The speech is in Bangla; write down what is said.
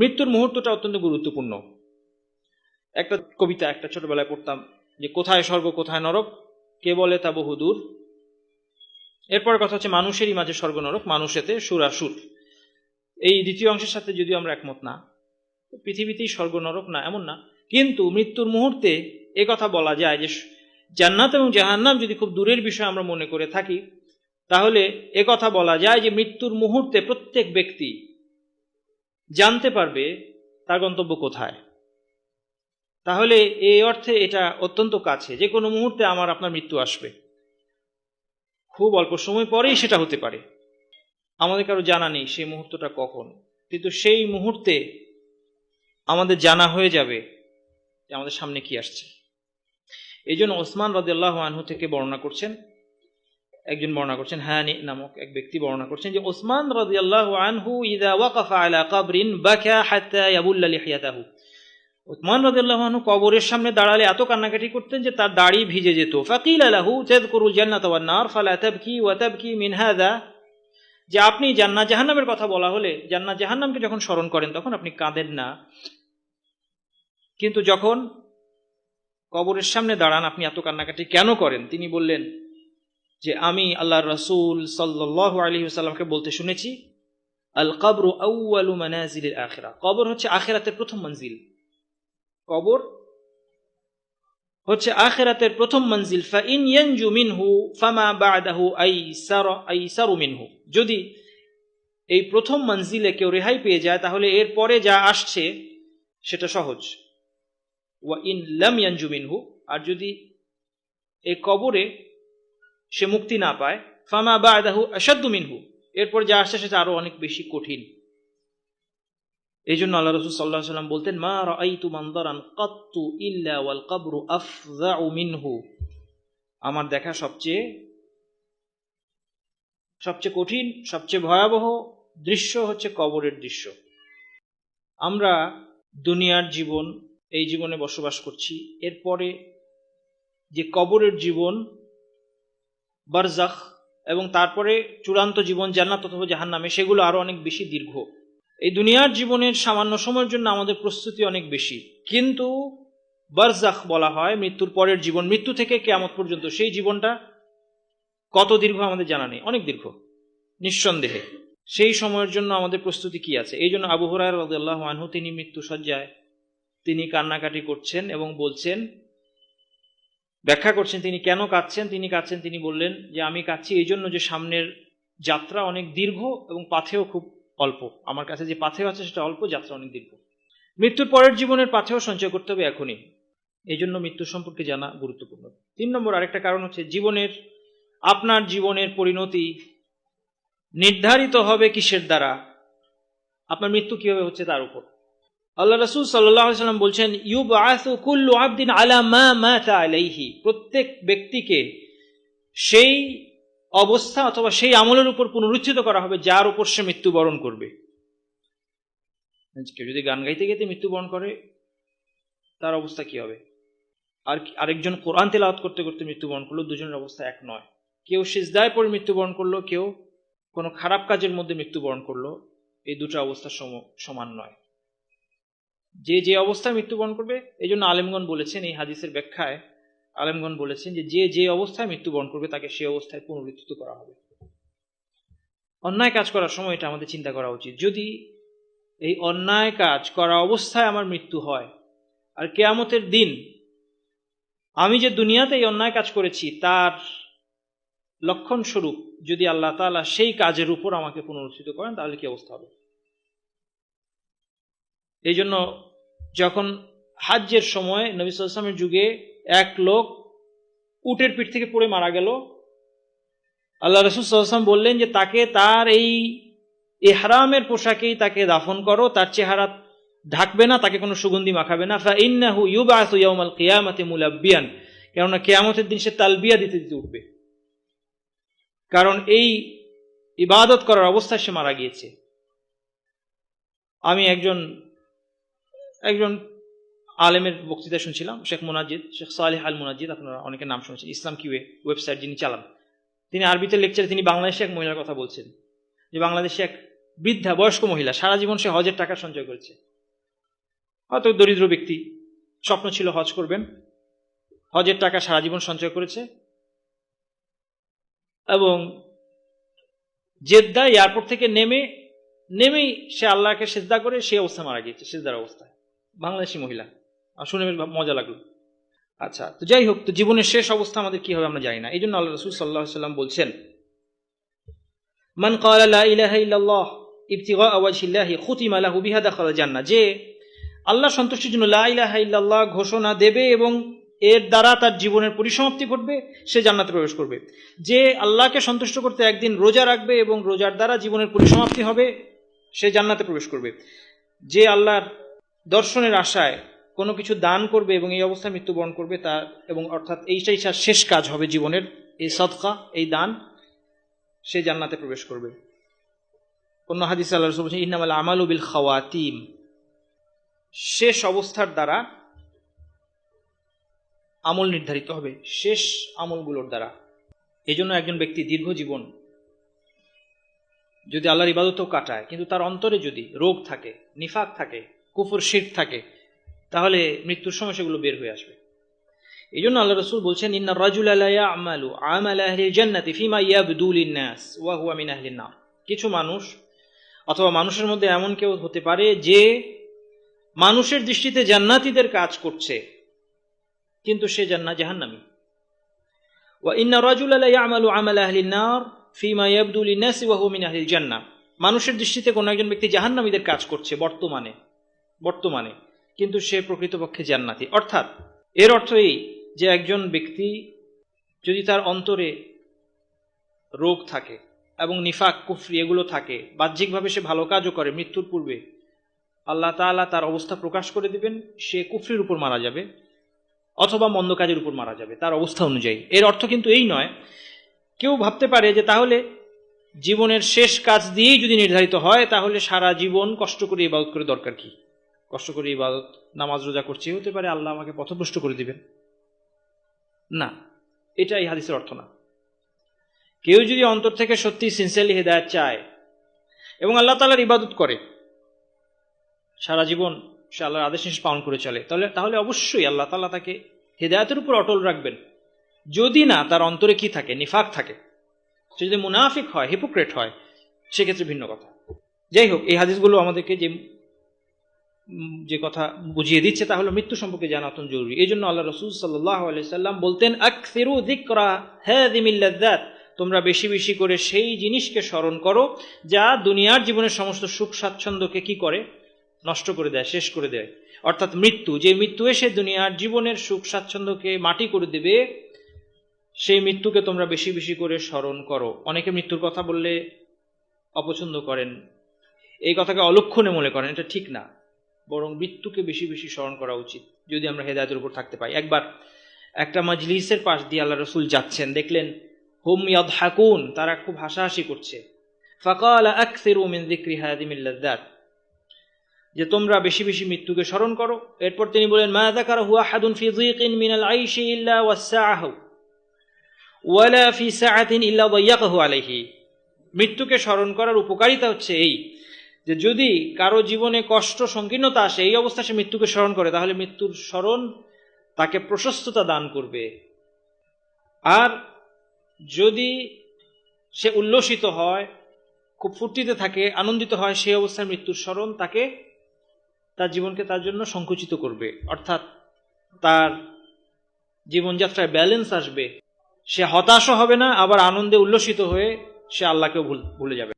মৃত্যুর মুহূর্তটা অত্যন্ত গুরুত্বপূর্ণ। একটা কবিতা একটা ছোটবেলায় পড়তাম যে, কোথায় স্বর্গ, কোথায় নরক? কে বলে তা বহুদূর এরপর কথা হচ্ছে, মানুষেরই মাঝে স্বর্গ, নরক, মানুষেতে সুরাসুর এই দ্বিতীয় অংশের সাথে যদিও আমরা একমত না, পৃথিবীতেই স্বর্গ, নরক না, এমন না। কিন্তু মৃত্যুর মুহূর্তে এ কথা বলা যায় যে, জান্নাত এবং জাহান্নাম যদি খুব দূরের বিষয় আমরা মনে করে থাকি, তাহলে এ কথা বলা যায় যে, মৃত্যুর মুহূর্তে প্রত্যেক ব্যক্তি জানতে পারবে তার গন্তব্য কোথায়। তাহলে এই অর্থে এটা অত্যন্ত কাছে, যে কোনো মুহূর্তে আমার আপনার মৃত্যু আসবে। খুব অল্প সময় পরেই সেটা হতে পারে। আমাদের কারও জানা নেই সেই মুহূর্তটা কখন। কিন্তু সেই মুহূর্তে আমাদের জানা হয়ে যাবে যে আমাদের সামনে কি আসছে। এই জন্য ওসমান রদাল্লাহ আনহু থেকে বর্ণনা করছেন একজন বর্ণনা করছেন হ্যাঁ নামক এক ব্যক্তি বর্ণনা করছেন যে ওসমান রাদিয়াল্লাহু আনহু ইদা ওয়াকাফা আলা কাবরিন বাকা হাত্তা ইয়াবুল্লা লিহিয়াতাহু। ওসমান রাদিয়াল্লাহু আনহু কবরের সামনে দাঁড়ালে এত কান্নাকাটি করতেন যে তার দাড়ি ভিজে যেত। ফাকিল আলাহু তাযকুরুল জান্নাত ওয়ান নার, ফালা তাবকি ওয়া তাবকি মিন হাযা। যে আপনি জান্নাত জাহান্নামের কথা বলা হলে, জান্নাত জাহান্নামকে যখন স্মরণ করেন, তখন আপনি কাঁদেন না। কিন্তু যখন কবরের সামনে দাঁড়ান, আপনি এত কান্নাকাটি কেন করেন? তিনি বললেন যে আমি আল্লাহ রসুল সাল্লাহ আলী সাল্লামকে বলতে শুনেছি আল কবর আখেরা। কবর হচ্ছে আখেরাতের প্রথম মঞ্জিল। কবর হচ্ছে আখেরাতের প্রথম মঞ্জিল। ফা ইন ফামা যদি এই প্রথম মঞ্জিলে কেউ রেহাই পেয়ে যায়, তাহলে এর পরে যা আসছে, সেটা সহজ। ওয়া ইন লাম ইয়ানজু মিনহু। আর যদি এই কবরে সে মুক্তি না পায়। ফামা বা আদাহু আসাদ্দু মিনহু। এরপর যা আসছে সেটা আরও অনেক বেশি কঠিন। এই জন্য আল্লাহ রসুল সাল্লাহ সাল্লাম বলতেন, মা রাইতু মান্দারান কাত্তু ইল্লা ওয়াল কাবরু আফজাউ মিনহু। আমার দেখা সবচেয়ে সবচেয়ে কঠিন, সবচেয়ে ভয়াবহ দৃশ্য হচ্ছে কবরের দৃশ্য। আমরা দুনিয়ার জীবন, এই জীবনে বসবাস করছি। এরপরে যে কবরের জীবন বারজাখ এবং তারপরে চূড়ান্ত জীবন জান্নাত অথবা জাহান নামে সেগুলো আরও অনেক বেশি দীর্ঘ। এই দুনিয়ার জীবনের সামান্য সময়ের জন্য আমাদের প্রস্তুতি অনেক বেশি। কিন্তু বারজাখ বলা হয় মৃত্যুর পরের জীবন, মৃত্যু থেকে কেয়ামত পর্যন্ত, সেই জীবনটা কত দীর্ঘ আমাদের জানা নেই, অনেক দীর্ঘ। নিঃসন্দেহে। সেই সময়ের জন্য আমাদের প্রস্তুতি কি আছে? এই জন্য আবু হরাই আনহু তিনি মৃত্যু সজ্জায় তিনি কান্নাকাটি করছেন এবং বলছেন ব্যাখ্যা করছেন তিনি কেন কাঁদছেন? তিনি কাঁদছেন, তিনি বললেন যে আমি কাঁদছি এই জন্য যে সামনের যাত্রা অনেক দীর্ঘ এবং পাথেও খুব অল্প। আমার কাছে যে পাথেও আছে সেটা অল্প, যাত্রা অনেক দীর্ঘ। মৃত্যুর পরের জীবনের পাথেও সঞ্চয় করতে হবে এখনই। এই জন্য মৃত্যু সম্পর্কে জানা গুরুত্বপূর্ণ। তিন নম্বর, আরেকটা কারণ হচ্ছে জীবনের, আপনার জীবনের পরিণতি নির্ধারিত হবে কিসের দ্বারা? আপনার মৃত্যু কীভাবে হচ্ছে তার উপর? আল্লাহ রসুল সাল্লাম বলছেন ইউব আসু কুল্লু আবদিন আলা মা মাতা আলাইহি। প্রত্যেক ব্যক্তিকে সেই অবস্থা অথবা সেই আমলের উপর পুনরুচ্ছিত করা হবে, যার উপর সে মৃত্যুবরণ করবে। কেউ যদি গান গাইতে গাইতে মৃত্যুবরণ করে, তার অবস্থা কি হবে? আর আরেকজন কোরআন তেলাওয়াত করতে করতে মৃত্যুবরণ করল, দুজনের অবস্থা এক নয়। কেউ সিজদায় পরে মৃত্যুবরণ করল, কেউ কোনো খারাপ কাজের মধ্যে মৃত্যুবরণ করল, এই দুটো অবস্থা সমান নয়। যে যে অবস্থায় মৃত্যুবরণ করবে এই জন্য আলেমগন বলেছেন, এই হাদিসের ব্যাখ্যায় আলেমগন বলেছেন যে যে যে অবস্থায় মৃত্যুবরণ করবে, তাকে সে অবস্থায় পুনরুত্থিত করা হবে। অন্যায় কাজ করার সময় এটা আমাদের চিন্তা করা উচিত। যদি এই অন্যায় কাজ করা অবস্থায় আমার মৃত্যু হয়, আর কেয়ামতের দিন আমি যে দুনিয়াতে এই অন্যায় কাজ করেছি, তার লক্ষণস্বরূপ যদি আল্লাহ তালা সেই কাজের উপর আমাকে পুনরুত্থিত করেন, তাহলে কি অবস্থা হবে? এই জন্য যখন হাজ্যের সময় নবী সাল্লামের যুগে এক লোক উটের পিঠ থেকে পড়ে মারা গেল, আল্লাহ রসুল সাল্লাম বললেন যে তাকে তার এই এহারামের পোশাকেই তাকে দাফন করো, তার চেহারা ঢাকবে না, তাকে কোনো সুগন্ধি মাখাবে না। ইন্নাহু ইউবাসু ইয়াউমাল কিয়ামাতি মুলাব্বিয়ান, কেননা কেয়ামতের দিন সে তালবিয়া দিতে দিতে উঠবে। কারণ এই ইবাদত করার অবস্থায় সে মারা গিয়েছে। আমি একজন একজন আলেমের বক্তৃতা শুনছিলাম, শেখ মোনাজিদ শেখ সালেহ আল মোনাজিদ আপনারা অনেকের নাম শুনেছেন, ইসলাম কিউএ ওয়েবসাইট যিনি চালান, তিনি আরবিতে লেকচারে তিনি বাংলাদেশে এক মহিলার কথা বলছেন, যে বাংলাদেশে এক বৃদ্ধা, বয়স্ক মহিলা, সারা জীবন সে হজের টাকা সঞ্চয় করেছে। হয়তো দরিদ্র ব্যক্তি, স্বপ্ন ছিল হজ করবেন, হজের টাকা সারা জীবন সঞ্চয় করেছে, এবং জেদ্দা এয়ারপোর্ট থেকে নেমে, নেমেই সে আল্লাহকে সেজদা করে, সে অবস্থা মারা গিয়েছে, সেজদার অবস্থায়। বাংলাদেশি মহিলা। আর শুনে বেশ মজা লাগল। আচ্ছা তো যাই হোক, তো জীবনের শেষ অবস্থা আমাদের কি হবে আমরা জানি না। এই জন্য আল্লাহ রসুল সাল্লাহ সাল্লাম বলছেন, মান কালা ইলাহা ইল্লাল্লাহ ইবতিগা ওয়াজহিল্লাহি খুতিমা লাহু বিহা দাখালা জান্নাহ যে আল্লাহ সন্তুষ্টির জন্য লা ইলাহা ইল্লাল্লাহ ঘোষণা দেবে এবং এর দ্বারা তার জীবনের পরিসমাপ্তি ঘটবে, সে জান্নাতে প্রবেশ করবে। যে আল্লাহকে সন্তুষ্ট করতে একদিন রোজা রাখবে এবং রোজার দ্বারা জীবনের পরিসমাপ্তি হবে, সে জান্নাতে প্রবেশ করবে। যে আল্লাহর দর্শনের আশায় কোনো কিছু দান করবে এবং এই অবস্থায় মৃত্যুবরণ করবে তার এবং অর্থাৎ এইটাই তার শেষ কাজ হবে জীবনের। এই সদকা, এই দান, সে জান্নাতে প্রবেশ করবে। অন্য হাদিস আল্লাহ রসুল বলছেন, ইন্নামাল আমালু বিল খাওয়াতিম। শেষ অবস্থার দ্বারা আমল নির্ধারিত হবে, শেষ আমলগুলোর দ্বারা। এই জন্য একজন ব্যক্তি দীর্ঘ জীবন যদি আল্লাহর ইবাদতও কাটায়, কিন্তু তার অন্তরে যদি রোগ থাকে, নিফাক থাকে কুফর শির থাকে, তাহলে মৃত্যুর সময় সেগুলো বের হয়ে আসবে। এই জন্য আল্লাহ রসুল বলছেন, ইন্না রাজুল আলাইয়া আমালু আমাল জান্নাতি কিছু মানুষ অথবা মানুষের মধ্যে এমন কেউ হতে পারে যে মানুষের দৃষ্টিতে জান্নাতীদের কাজ করছে, কিন্তু সে জান্নাত জাহান্নামী। ওয়া ইন্না রাজুল আলাইয়া আমালু আমাল আহলিন নার ফিমা ইয়াবদুল ইন্নাস ওয়া হুয়া মিন আহলিল জান্নাহ। মানুষের দৃষ্টিতে কোনো একজন ব্যক্তি জাহান্নামীদের কাজ করছে বর্তমানে। বর্তমানে, কিন্তু সে প্রকৃতপক্ষে জান্নাতি। অর্থাৎ, এর অর্থ এই যে একজন ব্যক্তি যদি তার অন্তরে রোগ থাকে এবং নিফাক, কুফরি এগুলো থাকে, বাহ্যিকভাবে সে ভালো কাজও করে, মৃত্যুর পূর্বে, আল্লাহ তাআলা তার অবস্থা প্রকাশ করে দিবেন, সে কুফরির উপর মারা যাবে অথবা মন্দ কাজের উপর মারা যাবে, তার অবস্থা অনুযায়ী। এর অর্থ কিন্তু এই নয়, কেউ ভাবতে পারে যে তাহলে জীবনের শেষ কাজ দিয়েই যদি নির্ধারিত হয়, তাহলে সারা জীবন কষ্ট করে ইবাদত করে দরকার কি? কষ্ট করে ইবাদত, নামাজ রোজা করছি হতে পারে আল্লাহ আমাকে পথভ্রষ্ট করে দিবেন। না এটা এই হাদিসের অর্থ না। কেউ যদি অন্তর থেকে সত্যি সিনসিয়ারলি হেদায়ত চায় এবং আল্লাহ তালার ইবাদত করে, সারা জীবন সে আল্লাহর আদেশ নিষেধ পালন করে চলে, তাহলে তাহলে অবশ্যই আল্লাহ তালা তাকে হেদায়তের উপর অটল রাখবেন। যদি না, তার অন্তরে কি থাকে? নিফাক থাকে। সে যদি মুনাফিক হয় হিপোক্রেট হয়, সেক্ষেত্রে ভিন্ন কথা। যাই হোক, এই হাদিসগুলো আমাদেরকে যে যে কথা বুঝিয়ে দিচ্ছে, তা হলো মৃত্যু সম্পর্কে জানা অত্যন্ত জরুরি। এই জন্য আল্লাহ রসুল সাল্লাহ সাল্লাম বলতেন হ্যাঁ তোমরা বেশি বেশি করে সেই জিনিসকে স্মরণ করো, যা দুনিয়ার জীবনের সমস্ত সুখ স্বাচ্ছন্দ্যকে কি করে? নষ্ট করে দেয়, শেষ করে দেয়। অর্থাৎ মৃত্যু, যে মৃত্যু এসে দুনিয়ার জীবনের সুখ স্বাচ্ছন্দ্যকে মাটি করে দেবে, সেই মৃত্যুকে তোমরা বেশি বেশি করে স্মরণ করো। অনেকে মৃত্যুর কথা বললে অপছন্দ করেন। এই কথাকে অলক্ষণে মনে করেন, এটা ঠিক না। বরং মৃত্যুকে বেশি বেশি স্মরণ করা উচিত, যদি আমরা হেদায়তের উপর থাকতে পাই। একবার একটা মজলিসের পাশ দিয়ে আল্লাহ রসুল যাচ্ছেন, দেখলেন, হুম হাকুন তারা খুব হাসাহাসি করছে। যে তোমরা বেশি বেশি মৃত্যুকে স্মরণ করো। এরপর তিনি বলেন মিনাল আইশি ওয়ালা ফি মৃত্যুকে স্মরণ করার উপকারিতা হচ্ছে এই যে যদি কারও জীবনে কষ্ট, সংকীর্ণতা আসে, এই অবস্থা সে মৃত্যুকে স্মরণ করে, তাহলে মৃত্যুর স্মরণ তাকে প্রশস্ততা দান করবে। আর যদি সে উল্লসিত হয়, খুব ফুর্তিতে থাকে, আনন্দিত হয়, সেই অবস্থায় মৃত্যুর স্মরণ তাকে তার জীবনকে তার জন্য সংকুচিত করবে। অর্থাৎ তার জীবনযাত্রায় ব্যালেন্স আসবে। সে হতাশও হবে না, আবার আনন্দে উল্লসিত হয়ে সে আল্লাহকেও ভুলে যাবে।